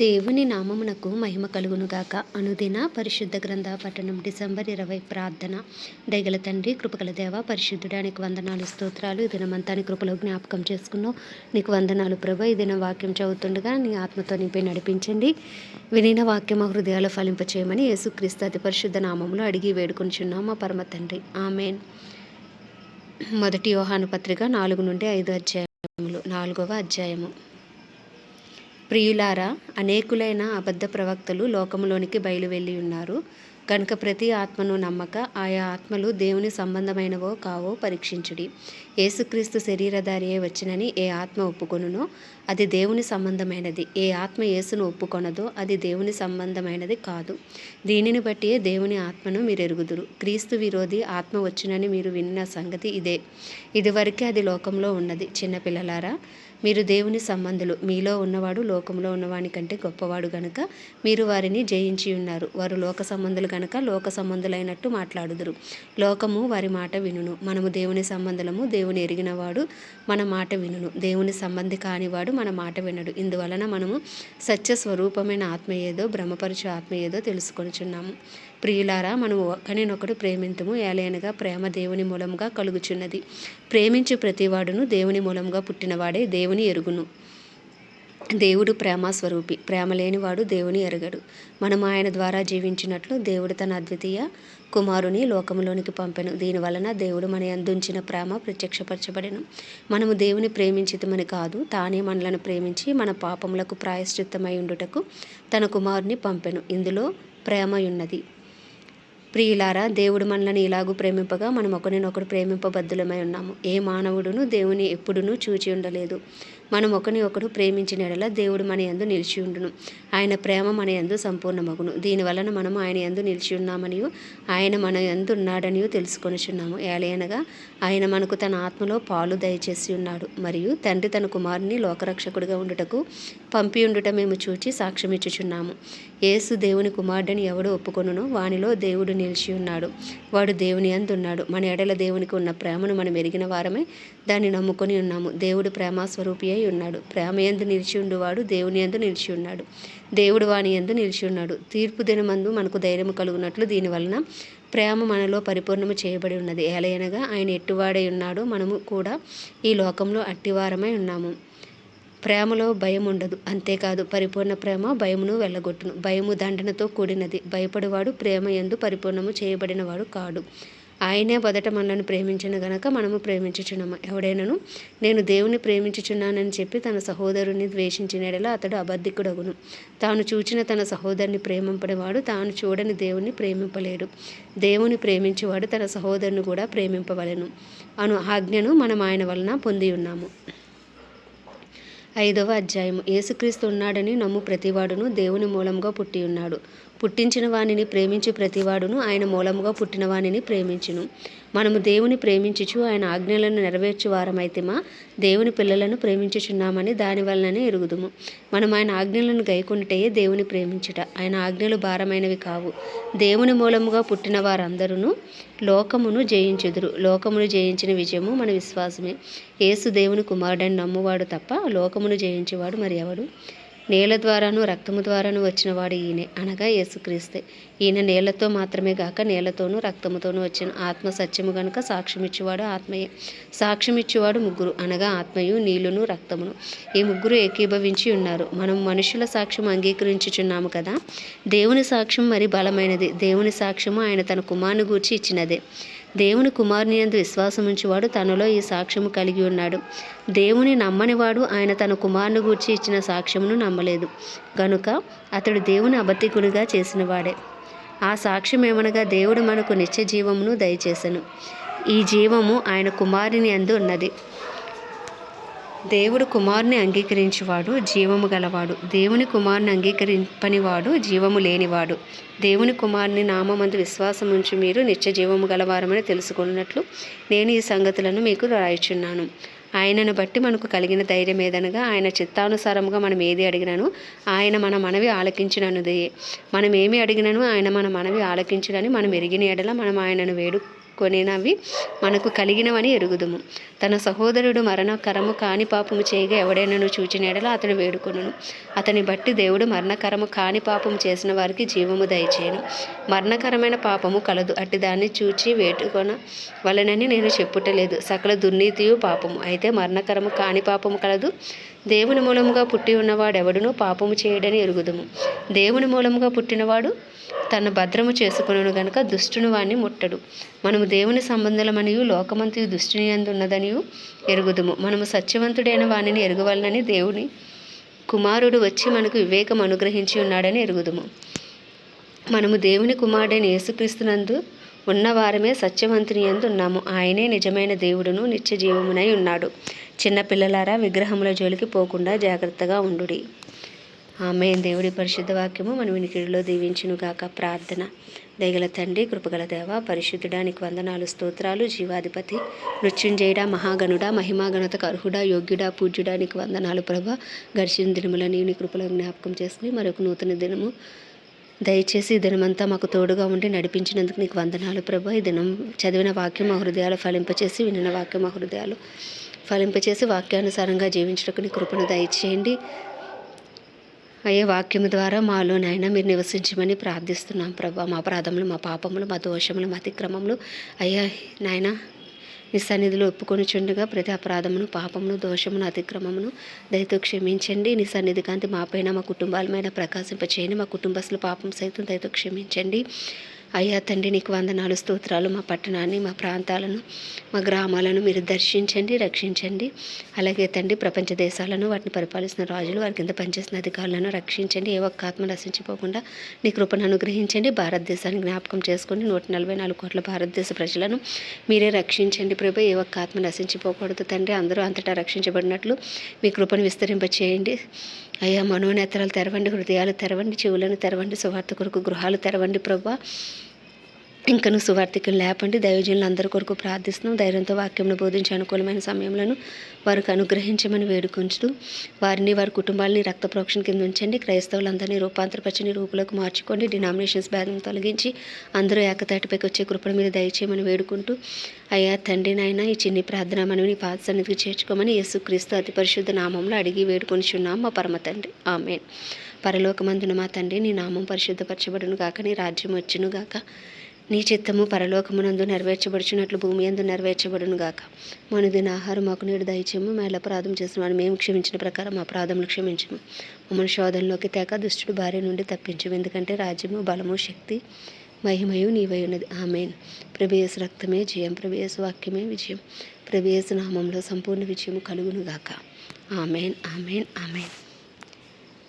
దేవుని నామమునకు మహిమ కలుగునుగాక. అనుదిన పరిశుద్ధ గ్రంథ పట్టణం డిసెంబర్ ఇరవై ప్రార్థన. దయగల తండ్రి కృపగల దేవ పరిశుద్ధుడానికి వందనాలు స్తోత్రాలు. ఈ దినమంతా నీ కృపలో జ్ఞాపకం చేసుకున్నావు. నీకు వందనాలు ప్రభు. ఈ దిన వాక్యం చదువుతుండగా నీ ఆత్మతో నింపి నడిపించండి. వినిన వాక్యం మా హృదయాలు ఫలింపచేయమని యేసుక్రీస్తు అతి పరిశుద్ధ నామంలో అడిగి వేడుకొనిచున్నాం మా పరమ తండ్రి. ఆమెన్. మొదటి యోహాను పత్రిక నాలుగు నుండి ఐదు అధ్యాయములు. నాలుగవ అధ్యాయము. ప్రియులారా అనేకులైన అబద్ధ ప్రవక్తలు లోకములోనికి బయలువెళ్ళి ఉన్నారు కనుక ప్రతి ఆత్మను నమ్మక ఆయా ఆత్మలు దేవుని సంబంధమైనవో కావో పరీక్షించుడి. ఏసుక్రీస్తు శరీరధారియే వచ్చినని ఏ ఆత్మ ఒప్పుకొనునో అది దేవుని సంబంధమైనది. ఏ ఆత్మ యేసును ఒప్పుకొనదో అది దేవుని సంబంధమైనది కాదు. దీనిని బట్టి దేవుని ఆత్మను మీరు ఎరుగుదురు క్రీస్తు విరోధి ఆత్మ వచ్చినని మీరు విన్న సంగతి ఇదే. ఇదివరకే అది లోకంలో ఉన్నది. చిన్నపిల్లలారా మీరు దేవుని సంబంధులు. మీలో ఉన్నవాడు లోకంలో ఉన్నవాని కంటే గొప్పవాడు గనుక మీరు వారిని జయించి ఉన్నారు. వారు లోక సంబంధులు గనుక లోక సంబంధులైనట్టు మాట్లాడుదురు. లోకము వారి మాట వినును. మనము దేవుని సంబంధులము. దేవుని ఎరిగినవాడు మన మాట వినును. దేవుని సంబంధి కానివాడు మన మాట వినడు. ఇందువలన మనము సత్య స్వరూపమైన ఆత్మ ఏదో భ్రమపరచు ఆత్మ ఏదో తెలుసుకొనిచున్నాము ప్రియులారా మనం ఒకరినొకడు ప్రేమింతుము. ఏలైనగా ప్రేమ దేవుని మూలంగా కలుగుచున్నది. ప్రేమించు ప్రతివాడును దేవుని మూలంగా పుట్టినవాడే దేవుని ఎరుగును. దేవుడు ప్రేమ స్వరూపి. ప్రేమ లేనివాడు దేవుని ఎరగడు. మనం ఆయన ద్వారా జీవించినట్లు దేవుడు తన అద్వితీయ కుమారుని లోకంలోనికి పంపెను. దీనివలన దేవుడు మన అందించిన ప్రేమ ప్రత్యక్షపరచబడెను. మనము దేవుని ప్రేమించితమని కాదు తానే మనలను ప్రేమించి మన పాపములకు ప్రాయశ్చిత్తమై ఉండుటకు తన కుమారుని పంపెను. ఇందులో ప్రేమయున్నది ప్రియులారా దేవుడు మనల్ని ఇలాగూ ప్రేమింపగా మనం ఒకరినొకరు ప్రేమింపబద్ధులమై ఉన్నాము. ఏ మానవుడును దేవుని ఎప్పుడునూ చూచి ఉండలేదు. మనం ఒకని ఒకడు ప్రేమించిన ఎడల దేవుడు మన యందు నిలిచి ఉండును. ఆయన ప్రేమ మన యందు సంపూర్ణమగును. దీనివలన మనం ఆయన యందు నిలిచి ఉన్నామనియు ఆయన మన యందు ఉన్నాడనియు తెలుసుకొనిచున్నాము. ఏలయనగా ఆయన మనకు తన ఆత్మలో పాలు దయచేసి ఉన్నాడు. మరియు తండ్రి తన కుమారుని లోకరక్షకుడిగా ఉండుటకు పంపి ఉండుట మేము చూచి సాక్ష్యమిచ్చుచున్నాము. యేసు దేవుని కుమారుడని ఎవడు ఒప్పుకొనునో వానిలో దేవుడు నిలిచి ఉన్నాడు. వాడు దేవుని అందున్నాడు మన ఎడల దేవునికి ఉన్న ప్రేమను మనం ఎరిగిన వారమే దాన్ని నమ్ముకొని ఉన్నాము. దేవుడు ప్రేమ స్వరూపి అయి ఉన్నాడు. ప్రేమ ఎందు నిలిచి ఉండువాడు దేవుని ఎందు నిలిచి ఉన్నాడు. దేవుడు వాని ఎందు నిలిచి ఉన్నాడు. తీర్పు దినమందు మనకు ధైర్యం కలుగునట్లు దీనివలన ప్రేమ మనలో పరిపూర్ణము చేయబడి ఉన్నది. ఏలయనగా ఆయన ఎట్టువాడై ఉన్నాడో మనము కూడా ఈ లోకంలో అట్టివారమై ఉన్నాము. ప్రేమలో భయం ఉండదు. అంతేకాదు పరిపూర్ణ ప్రేమ భయమును వెళ్ళగొట్టును. భయము దండనతో కూడినది. భయపడివాడు ప్రేమ ఎందు పరిపూర్ణము చేయబడినవాడు కాడు. ఆయనే మొదట మనల్ని ప్రేమించిన గనక మనము ప్రేమించుచున్నాము? ఎవడైనను? నేను దేవుని ప్రేమించుచున్నానని చెప్పి తన సహోదరుని ద్వేషించినడలా అతడు అబద్ధికుడగును. తాను చూచిన తన సహోదరుని ప్రేమింపడేవాడు తాను చూడని దేవుని ప్రేమింపలేడు. దేవుని ప్రేమించేవాడు తన సహోదరుని కూడా ప్రేమింపవలను. అను ఆజ్ఞను మనం ఆయన వలన పొంది ఉన్నాము. ఐదవ అధ్యాయం యేసుక్రీస్తు ఉన్నాడని నమ్ము ప్రతివాడును దేవుని మూలంగా పుట్టి ఉన్నాడు. పుట్టించిన వానిని ప్రేమించి ప్రతివాడును ఆయన మూలముగా పుట్టిన వానిని ప్రేమించును. మనము దేవుని ప్రేమించుచు ఆయన ఆజ్ఞలను నెరవేర్చు వారమైతేమా? దేవుని పిల్లలను ప్రేమించుచున్నామని దాని వలననే ఎరుగుదుము. మనం ఆయన ఆజ్ఞలను గైకుంటే దేవుని ప్రేమించుట. ఆయన ఆజ్ఞలు భారమైనవి కావు. దేవుని మూలముగా పుట్టిన వారందరూ లోకమును జయించుదురు. లోకమును జయించిన విజయము మన విశ్వాసమే. యేసు దేవుని కుమారుడని నమ్మువాడు తప్ప లోకమును జయించేవాడు మరి ఎవడు? నేల ద్వారాను రక్తము ద్వారాను వచ్చినవాడు ఈయనే. అనగా యేసుక్రీస్తే. ఈయన నేలతో మాత్రమే గాక నేలతోనూ రక్తముతోనూ వచ్చిన ఆత్మ సత్యము గనుక సాక్ష్యమిచ్చేవాడు ఆత్మయే. సాక్ష్యమిచ్చేవాడు ముగ్గురు. అనగా ఆత్మయు నీళ్ళును రక్తమును. ఈ ముగ్గురు ఏకీభవించి ఉన్నారు. మనం మనుషుల సాక్ష్యం అంగీకరించుచున్నాము కదా? దేవుని సాక్ష్యం మరి బలమైనది. దేవుని సాక్ష్యము ఆయన తన కుమారుని గూర్చి ఇచ్చినదే. దేవుని కుమారుని ఎందు విశ్వాసముంచువాడు తనలో ఈ సాక్ష్యము కలిగి ఉన్నాడు. దేవుని నమ్మనివాడు ఆయన తన కుమారుని గూర్చి ఇచ్చిన సాక్ష్యమును నమ్మలేదు. గనుక అతడు దేవుని అబద్ధికునిగా చేసినవాడే ఆ సాక్ష్యం ఏమనగా దేవుడు మనకు నిత్య జీవమును దయచేసను. ఈ జీవము ఆయన కుమారుని అందు ఉన్నది. దేవుడు కుమారుని అంగీకరించేవాడు జీవము గలవాడు. దేవుని కుమారుని అంగీకరింపనివాడు జీవము లేనివాడు. దేవుని కుమారుని నామందు విశ్వాసం ఉంచి మీరు నిత్య జీవము గలవారమని తెలుసుకున్నట్లు నేను ఈ సంగతులను మీకు రాయిచున్నాను. ఆయనను బట్టి మనకు కలిగిన ధైర్యం ఏదనగా ఆయన చిత్తానుసారంగా మనం ఏది అడిగినాను ఆయన మన మనవి ఆలకించిననుదే. మనం ఏమి అడిగినను ఆయన మన మనవి ఆలకించడని మనం ఎరిగిన ఎడల మనం ఆయనను వేడు కొనినవి మనకు కలిగినవని ఎరుగుదుము. తన సహోదరుడు మరణకరము కాని పాపము చేయగా ఎవడైనాను చూచిన అతడు వేడుకొను అతని బట్టి దేవుడు మరణకరము కాని పాపము చేసిన వారికి జీవము దయచేయను. మరణకరమైన పాపము కలదు. అట్టి దాన్ని చూచి వేటుకొన వలనని నేను చెప్పుటలేదు. సకల దుర్నీతియు పాపము. అయితే మరణకరము కాని పాపము కలదు. దేవుని మూలముగా పుట్టి ఉన్నవాడెవడునూ పాపము చేయడని ఎరుగుదుము. దేవుని మూలముగా పుట్టినవాడు తన భద్రము చేసుకును గనుక దుష్టుని వాణ్ణి ముట్టడు. మనము దేవుని సంబంధులమనియు లోకమంతయు దుష్టుని అందున్నదనియు ఎరుగుదుము. మనము సత్యవంతుడైన వాణిని ఎరుగవలనని దేవుని కుమారుడు వచ్చి మనకు వివేకం అనుగ్రహించి ఉన్నాడని ఎరుగుదుము. మనము దేవుని కుమారుడైన యేసుక్రీస్తునందు ఉన్నవారమే సత్యవంతుని యందు ఉన్నాము. ఆయనే నిజమైన దేవుడును నిత్య జీవమునై ఉన్నాడు. చిన్న పిల్లలారా విగ్రహముల జోలికి పోకుండా జాగ్రత్తగా ఉండుడి. ఆమె దేవుడి పరిశుద్ధ వాక్యము మన వినికిడిలో దీవించును గాక. ప్రార్థన. దయగల తండ్రి కృపగల దేవ పరిశుద్ధుడానికి వందనాలు స్తోత్రాలు జీవాధిపతి మృత్యుంజయుడా మహాగణుడ మహిమాగణతకు అర్హుడా యోగ్యుడా పూజ్యుడానికి వందనాలు ప్రభ. ఘర్షణ దినముల నీని కృపలో జ్ఞాపకం చేసుకుని మరొక నూతన దినము దయచేసి ఈ దినమంతా మాకు తోడుగా ఉండి నడిపించినందుకు నీకు వందనాలు ప్రభ. ఈ దినం చదివిన వాక్యం మా హృదయాలు ఫలింపచేసి వినిన వాక్యం మా హృదయాలు ఫలింపచేసి వాక్యానుసారంగా జీవించడానికి నీ కృపను దయచేయండి. అయ్యే వాక్యము ద్వారా మాలో నాయన మీరు నివసించమని ప్రార్థిస్తున్నాం ప్రభా. మా ప్రాధములు మా పాపములు మా దోషములు మా అతిక్రమములు. అయ్యా నాయన నీ సన్నిధిలో ఒప్పుకొని చుండగా ప్రతి అపరాధమును పాపమును దోషమును అతిక్రమమును దయతో క్షమించండి. నీ సన్నిధి కాంతి మాపైన మా కుటుంబాల మీద ప్రకాశింపచేయండి. మా కుటుంబస్తులు పాపం సైతం దయతో క్షమించండి. అయ్యా తండ్రి నీకు వందనాలు స్తోత్రాలు మా పట్టణాన్ని మా ప్రాంతాలను మా గ్రామాలను మీరు దర్శించండి రక్షించండి. అలాగే తండ్రి ప్రపంచ దేశాలను వాటిని పరిపాలిస్తున్న రాజులు వారి కింద పనిచేసిన అధికారులను రక్షించండి. ఏ ఒక్క ఆత్మ నశించిపోకుండా నీ కృపను అనుగ్రహించండి. భారతదేశాన్ని జ్ఞాపకం చేసుకోండి నూట నలభై నాలుగు కోట్ల భారతదేశ ప్రజలను మీరే రక్షించండి ప్రభు. ఏ ఒక్క ఆత్మ నశించిపోకూడదు తండ్రి. అందరూ అంతటా రక్షించబడినట్లు మీ కృపను విస్తరింపచేయండి. అయ్యా మనోనేతరాలు తెరవండి హృదయాలు తెరవండి చెవులను తెరవండి సువార్త కొరకు గృహాలు తెరవండి ప్రభా. ఇంకను సువార్థికులు లేపండి. దైవజనులు అందరి కొరకు ప్రార్థిస్తున్నాం. ధైర్యంతో వాక్యంను బోధించే అనుకూలమైన సమయంలో వారికి అనుగ్రహించమని వేడుకొంచుతూ వారిని వారి కుటుంబాలని రక్త ప్రోక్షణ కింద ఉంచండి. క్రైస్తవులందరినీ రూపాంతరపరచని రూపులకు మార్చుకోండి. డినామినేషన్స్ భేదం తొలగించి అందరూ ఏకతాటిపైకి వచ్చే కృపణ మీద దయచేయమని వేడుకుంటూ అయ్యా తండ్రి నాయన ఈ చిన్ని ప్రార్థన మనవిని పాత సన్నిధికి చేర్చుకోమని యేసుక్రీస్తు అతి పరిశుద్ధ నామంలో అడిగి వేడుకొనిచున్నాం. మా పరమ తండ్రి. ఆమె పరలోకమందున మా తండ్రి నీ నామం పరిశుద్ధపరచబడును గాక నీ రాజ్యం వచ్చును గాక నీ చిత్తము పరలోకమునందు నెరవేర్చబడుచున్నట్లు భూమి ఎందు నెరవేర్చబడును గాక. మనుదిన ఆహారం మాకు నేడు దయచేము మేళ అపరాధం చేసిన వాడు మేము క్షమించిన ప్రకారం అపరాధములు క్షమించము. మమ్మల్ని శోధనలోకి తేక దుష్టుడు భార్య నుండి తప్పించము. ఎందుకంటే రాజ్యము బలము శక్తి మహిమయు నీవైనది ఆమెన్. ప్రభేయస్ రక్తమే జయం. ప్రభేయస్ వాక్యమే విజయం. ప్రభేయస్ నామంలో సంపూర్ణ విజయము కలుగును గాక. Amen amen amen.